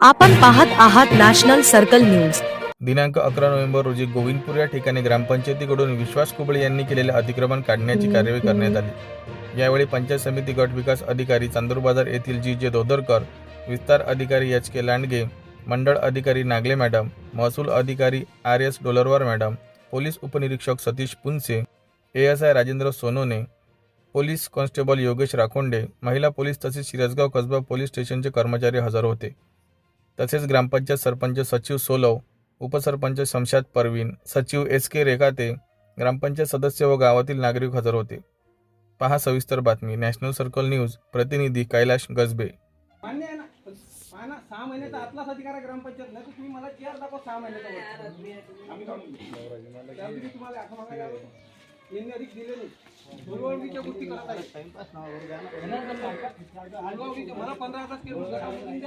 आपण पाहत आहात नॅशनल सर्कल न्यूज. दिनांक अकरा नोव्हेंबर रोजी गोविंदपूर या ठिकाणी ग्रामपंचायतीकडून विश्वास कुबळे यांनी केलेले अतिक्रमण काढण्याची कार्यवाही करण्यात आली. यावेळी पंचायत समिती गट विकास अधिकारी चांदूर बाजार येथील जी जे दोदरकर विस्तार अधिकारी एच के लांडगे मंडळ अधिकारी नागले मॅडम महसूल अधिकारी R S Dolarwar madam police उपनिरीक्षक Satish Punse A S I Rajendra Sonone police constable Yogesh Rakhonde महिला पोलीस तसेच शिरसगाव कसबा पोलीस स्टेशनचे कर्मचारी हजर होते. तसेच ग्रामपंचायत सरपंच सचिव सोलव उपसरपंच शमशाद परवीन सचिव एस के रेखाते ग्रामपंचायत सदस्य व गावातील नागरिक हजर होते. पहा सविस्तर बातमी. नॅशनल सर्कल न्यूज प्रतिनिधी कैलाश गजबे. मान्य आहे ना? पण पहा ना सहा महिन्याचा आतलाच अधिकार आहे ग्रामपंचायत. नाही तर तुम्ही मला दाखवा सहा महिन्याचा? यांनी अधिक दिले नाही. गोष्टी करत आहे पंधरा हजार